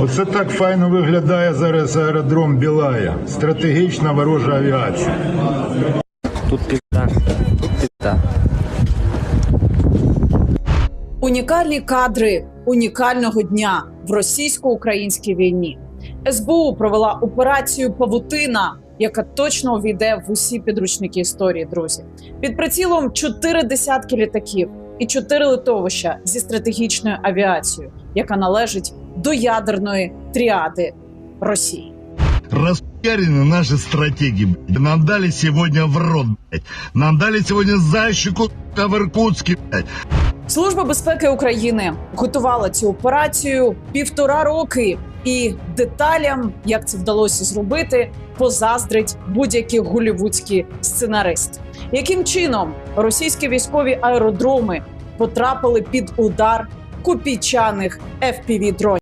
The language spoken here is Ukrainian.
Оце так файно виглядає зараз аеродром Білая. Стратегічна ворожа авіація. Тут пизда. Тут пизда. Унікальні кадри унікального дня в російсько-українській війні. СБУ провела операцію Павутина, яка точно увійде в усі підручники історії. Друзі, під прицілом чотири десятки літаків і чотири литовища зі стратегічною авіацією, яка належить до ядерної тріади Росії. Распиарены наши стратегии, блядь. Нам дали сегодня в рот, блядь. Нам дали сегодня защику в Иркутске, блядь. Служба безпеки України готувала цю операцію півтора роки, і деталям, як це вдалося зробити, позаздрить будь-який голівудський сценарист. Яким чином російські військові аеродроми потрапили під удар копійчаних fpv дронів